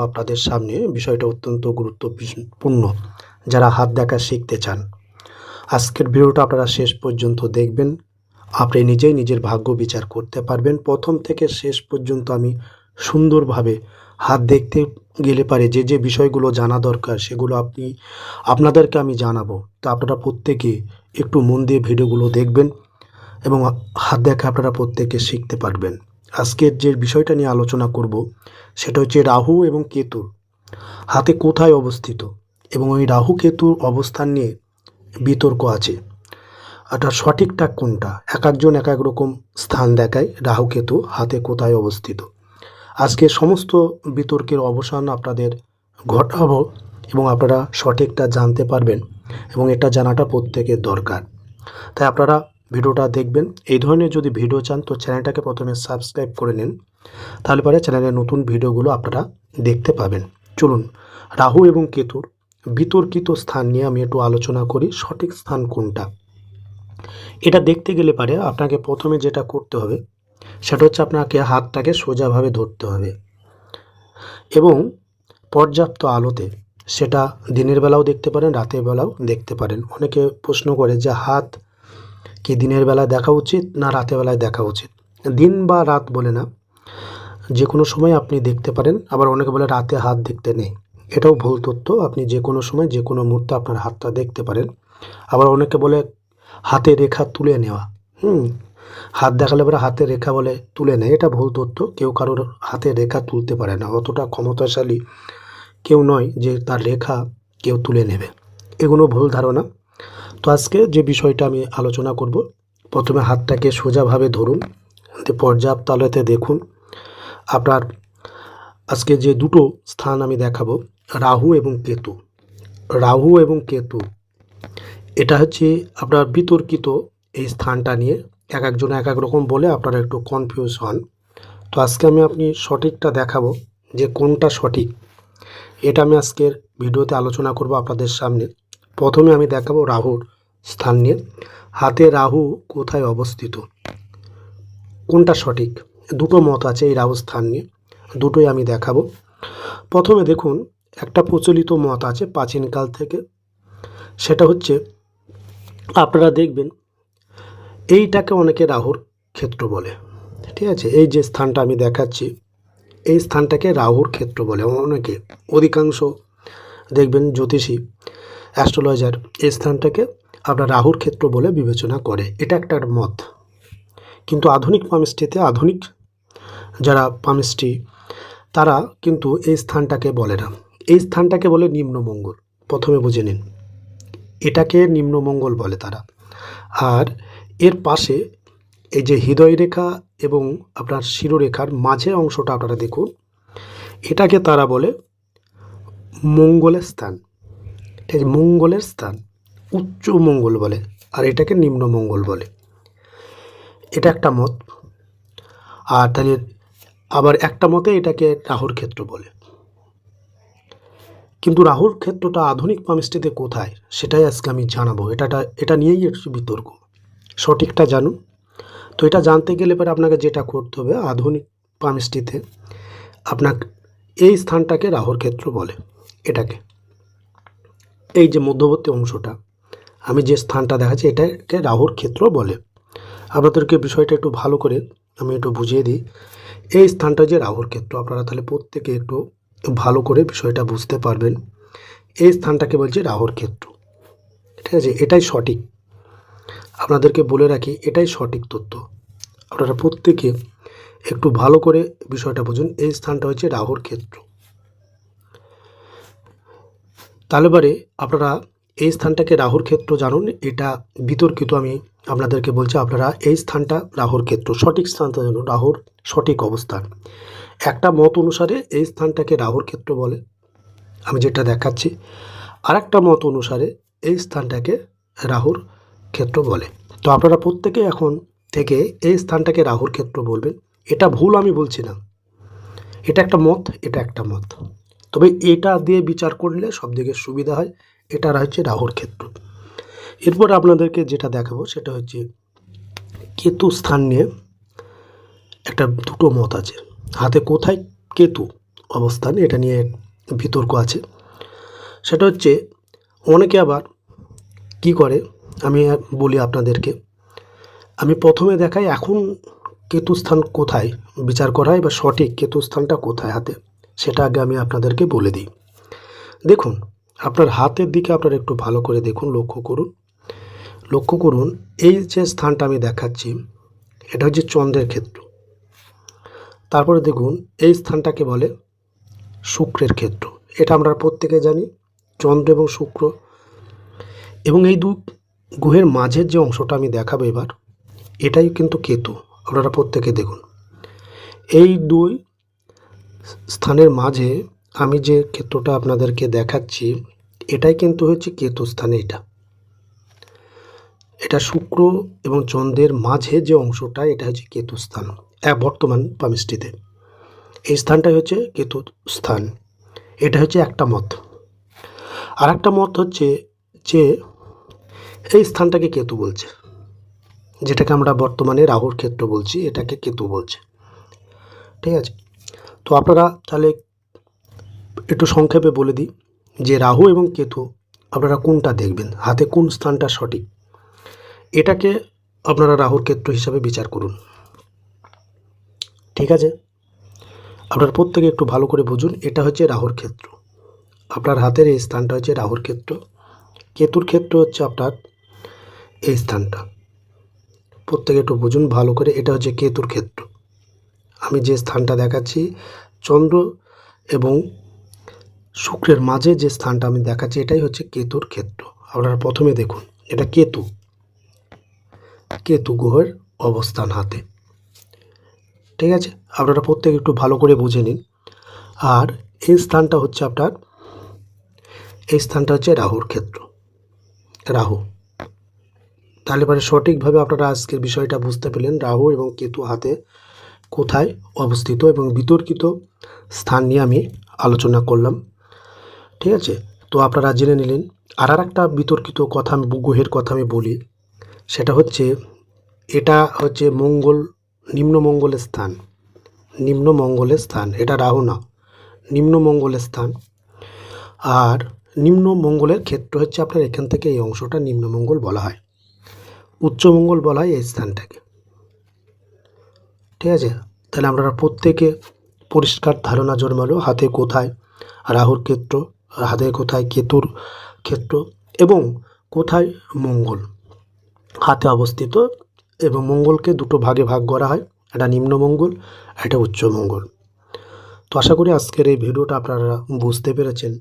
আপনাদের সামনে বিষয়টা অত্যন্ত গুরুত্বপূর্ণ, যারা হাত দেখা শিখতে চান। আজকের ভিডিওটা আপনারা শেষ পর্যন্ত দেখবেন। আপনি নিজেই নিজের ভাগ্য বিচার করতে পারবেন। প্রথম থেকে শেষ পর্যন্ত আমি সুন্দরভাবে হাত দেখতে গেলে পারে যে যে বিষয়গুলো জানা দরকার, সেগুলো আপনি, আপনাদেরকে আমি জানাব। তো আপনারা প্রত্যেকে একটু মন দিয়ে ভিডিওগুলো দেখবেন এবং হাত দেখা আপনারা প্রত্যেকে শিখতে পারবেন। আজকের যে বিষয়টা নিয়ে আলোচনা করব, সেটা হচ্ছে রাহু এবং কেতুর হাতে কোথায় অবস্থিত এবং ওই রাহু কেতুর অবস্থান নিয়ে বিতর্ক আছে। এটা সঠিকটা কোনটা? এক একজন এক এক রকম স্থান দেখায় রাহু কেতু হাতে কোথায় অবস্থিত। আজকে সমস্ত বিতর্কের অবসান আপনাদের ঘটাবো এবং আপনারা সঠিকটা জানতে পারবেন এবং এটা জানাটা প্রত্যেকের দরকার। তাই আপনারা ভিডিওটা দেখবেন। এই ধরনের যদি ভিডিও চান, তো চ্যানেলটাকে প্রথমে সাবস্ক্রাইব করে নিন। তাহলে পরে চ্যানেলের নতুন ভিডিওগুলো আপনারা দেখতে পাবেন। চলুন, রাহু এবং কেতুর বিতর্কিত স্থান নিয়ে আমি একটু আলোচনা করি। সঠিক স্থান কোনটা? এটা দেখতে গেলে পারে আপনাকে প্রথমে যেটা করতে হবে, সেটা হচ্ছে আপনাকে হাতটাকে সোজাভাবে ধরতে হবে। এবং পর্যাপ্ত আলোতে সেটা দিনের বেলাও দেখতে পারেন, রাতের বেলাও দেখতে পারেন। অনেকে প্রশ্ন করে যে হাত কি দিনের বেলা দেখা উচিত না রাতের বেলায় দেখা উচিত? দিন বা রাত বলে না। যে কোনো সময় আপনি দেখতে পারেন, আবার অনেকে বলে রাতে হাত দেখতে নেই। এটাও ভুল তথ্য। আপনি যে কোনো সময় যে কোনো মুহূর্তে আপনার হাতটা দেখতে পারেন। আবার অনেকে বলে হাতে রেখা তুলে নেওয়া। হুম, হাত দেখালে পরে হাতে রেখা বলে তুলে নেয়। এটা ভুল তথ্য। কেউ কারোর হাতে রেখা তুলতে পারে না। অতটা ক্ষমতাশালী কেউ নয় যে তার রেখা কেউ তুলে নেবে। এগুলো ভুল ধারণা। তো আজকে যে বিষয়টা আমি আলোচনা করব, প্রথমে হাতটাকে সোজাভাবে ধরুন পর্যাপ্ত আলোতে দেখুন। আপনার আজকে যে দুটো স্থান আমি দেখাবো, রাহু এবং কেতু। রাহু এবং কেতু, এটা হচ্ছে আপনার বিতর্কিত এই স্থানটা নিয়ে এক একজন এক এক রকম বলে আপনারা একটু কনফিউজ হন। তো আজকে আমি আপনি সঠিকটা দেখাবো যে কোনটা সঠিক। এটা আমি আজকের ভিডিওতে আলোচনা করব আপনাদের সামনে। প্রথমে আমি দেখাবো রাহুর স্থান নিয়ে। হাতে রাহু কোথায় অবস্থিত? কোনটা সঠিক? দুটো মত আছে এই রাহু স্থান নিয়ে। দুটোই আমি দেখাবো। প্রথমে দেখুন, একটা প্রচলিত মত আছে প্রাচীনকাল থেকে। সেটা হচ্ছে, আপনারা দেখবেন, এইটাকে অনেকে রাহুর ক্ষেত্র বলে। ঠিক আছে? এই যে স্থানটা আমি দেখাচ্ছি, এই স্থানটাকে রাহুর ক্ষেত্র বলে অনেকে। অধিকাংশ দেখবেন জ্যোতিষী অ্যাস্ট্রোলজার এই স্থানটাকে আপনার রাহুর ক্ষেত্র বলে বিবেচনা করে। এটা একটা মত। কিন্তু আধুনিক পামিস্ট্রিতে আধুনিক যারা পামিস্ট্রি তারা কিন্তু এই স্থানটাকে বলে না। এই স্থানটাকে বলে নিম্নমঙ্গল। প্রথমে বুঝে নিন। এটাকে নিম্নমঙ্গল বলে তারা। আর এর পাশে এই যে হৃদয় রেখা এবং আপনার শিরোরেখার মাঝে অংশটা আপনারা দেখুন, এটাকে তারা বলে মঙ্গলের স্থান। ঠিক আছে মঙ্গলের স্থান। উচ্চ মঙ্গল বলে, আর এটাকে নিম্ন মঙ্গল বলে। এটা একটা মত। আর তাহলে আবার একটা মতে এটাকে রাহুর ক্ষেত্র বলে। কিন্তু রাহুর ক্ষেত্রটা আধুনিক পামিস্ট্রিতে কোথায়, সেটাই আজকে আমি জানাব। এটাটা, এটা নিয়েই একটু বিতর্ক। সঠিকটা জানুন। তো এটা জানতে গেলে পরে আপনাকে যেটা করতে হবে, আধুনিক পামিস্ট্রিতে আপনার এই স্থানটাকে রাহুর ক্ষেত্র বলে, এটাকে। এই যে মধ্যবর্তী অংশটা, আমি যে স্থানটা দেখাচ্ছি এটাকে রাহুর ক্ষেত্র বলে। আপনাদেরকে বিষয়টা একটু ভালো করে আমি একটু বুঝিয়ে দিই। এই স্থানটা যে রাহুর ক্ষেত্র, আপনারা তাহলে প্রত্যেকে একটু ভালো করে বিষয়টা বুঝতে পারবেন। এই স্থানটাকে বলছে রাহুর ক্ষেত্র। ঠিক আছে? এটাই সঠিক। আপনাদেরকে বলে রাখি, এটাই সঠিক তথ্য। আপনারা প্রত্যেকে একটু ভালো করে বিষয়টা বুঝুন। এই স্থানটা হচ্ছে রাহুর ক্ষেত্র। তাহলে পরে আপনারা এই স্থানটাকে রাহুর ক্ষেত্র জানুন। এটা বিতর্কিত আমি আপনাদেরকে বলছি, আপনারা এই স্থানটা রাহুর ক্ষেত্র, সঠিক স্থানটা জানুন, রাহুর সঠিক অবস্থান। একটা মত অনুসারে এই স্থানটাকে রাহুর ক্ষেত্র বলে, আমি যেটা দেখাচ্ছি। আর একটা মত অনুসারে এই স্থানটাকে রাহুর ক্ষেত্র বলে। তো আপনারা প্রত্যেকে এখন থেকে এই স্থানটাকে রাহুর ক্ষেত্র বলবেন। এটা ভুল আমি বলছি না। এটা একটা মত, এটা একটা মত। তবে এটা দিয়ে বিচার করলে সব দিকে সুবিধা হয়। এটা হচ্ছে রাহুর ক্ষেত্র। এরপর আপনাদেরকে যেটা দেখাবো সেটা হচ্ছে কেতু স্থান নিয়ে একটা দুটো মত আছে। হাতে কোথায় কেতু অবস্থান এটা নিয়ে বিতর্ক আছে। সেটা হচ্ছে অনেকে আবার কি করে? আমি বলি আপনাদেরকে। আমি প্রথমে দেখাই এখন কেতুস্থান কোথায়? বিচার করা হয় বা সঠিক কেতুস্থানটা কোথায় হাতে? সেটা আগে আমি আপনাদেরকে বলে দিই। দেখুন, আপনার হাতের দিকে আপনারা একটু ভালো করে দেখুন, লক্ষ্য করুন। লক্ষ্য করুন, এই যে স্থানটা আমি দেখাচ্ছি, এটা হচ্ছে চন্দ্রের ক্ষেত্র। তারপরে দেখুন, এই স্থানটাকে বলে শুক্রের ক্ষেত্র। এটা আমরা প্রত্যেকে জানি, চন্দ্র এবং শুক্র। এবং এই দু গ্রহের মাঝের যে অংশটা আমি দেখাবো এবার, এটাই কিন্তু কেতু। আপনারা প্রত্যেকে দেখুন। এই দুই স্থানের মাঝে আমি যে ক্ষেত্রটা আপনাদেরকে দেখাচ্ছি, এটাই কিন্তু হচ্ছে কেতু স্থানে এটা। এটা শুক্র এবং চন্দ্রের মাঝে যে অংশটা, এটা হচ্ছে কেতু স্থান এক বর্তমান পামিষ্টিতে। এই স্থানটাই হচ্ছে কেতু স্থান এটা হচ্ছে একটা মত। আর একটা মত হচ্ছে যে, এই স্থানটাকে কেতু বলছে, যেটাকে আমরা বর্তমানে রাহুর ক্ষেত্র বলছি, এটাকে কেতু বলছে। ঠিক আছে? তো আপনারা তাহলে একটু সংক্ষেপে বলে দিই যে রাহু এবং কেতু আপনারা কোনটা দেখবেন? হাতে কোন স্থানটা সঠিক? এটাকে আপনারা রাহুর ক্ষেত্র হিসাবে বিচার করুন। ঠিক আছে? আপনার প্রত্যেকে একটু ভালো করে বুঝুন, এটা হচ্ছে রাহুর ক্ষেত্র। আপনার হাতের এই স্থানটা হচ্ছে রাহুর ক্ষেত্র। কেতুর ক্ষেত্র হচ্ছে আপনার এই স্থানটা। প্রত্যেকে একটু বুঝুন ভালো করে, এটা হচ্ছে কেতুর ক্ষেত্র। আমি যে স্থানটা দেখাচ্ছি, চন্দ্র এবং শুক্রের মাঝে যে স্থানটা আমি দেখাচ্ছি, এটাই হচ্ছে কেতুর ক্ষেত্র। আপনারা প্রথমে দেখুন, এটা কেতু। কেতু গ্রহের অবস্থান হাতে। ঠিক আছে? আপনারা প্রত্যেকে একটু ভালো করে বুঝে নিন। আর এই স্থানটা হচ্ছে আপনার, এই স্থানটা হচ্ছে রাহুর ক্ষেত্র। রাহু। তাহলে পরে সঠিকভাবে আপনারা আজকের বিষয়টা বুঝতে পেলেন। রাহু এবং কেতু হাতে কোথায় অবস্থিত এবং বিতর্কিত স্থান নিয়ে আমি আলোচনা করলাম। ঠিক আছে? তো আপনারা জেনে নিলেন। আর আর একটা বিতর্কিত কথা আমি গ্রহের কথা আমি বলি। সেটা হচ্ছে, এটা হচ্ছে মঙ্গল, নিম্ন মঙ্গলের স্থান। নিম্ন মঙ্গলের স্থান, এটা রাহু না। নিম্ন মঙ্গলের স্থান। আর নিম্ন মঙ্গলের ক্ষেত্র হচ্ছে আপনার এখান থেকে এই অংশটা নিম্ন মঙ্গল বলা হয়। উচ্চমঙ্গল বলা হয় এই স্থানটাকে। ঠিক আছে? তাহলে আপনারা প্রত্যেকে পরিষ্কার ধারণা জন্মালো হাতে কোথায় রাহুর ক্ষেত্র, হাতে কোথায় কেতুর ক্ষেত্র এবং কোথায় মঙ্গল। হাতে অবস্থিত এবং মঙ্গলকে দুটো ভাগে ভাগ করা হয়, একটা নিম্ন মঙ্গল, একটা উচ্চ মঙ্গল। তো আশা করি আজকের এই ভিডিওটা আপনারা বুঝতে পেরেছেন।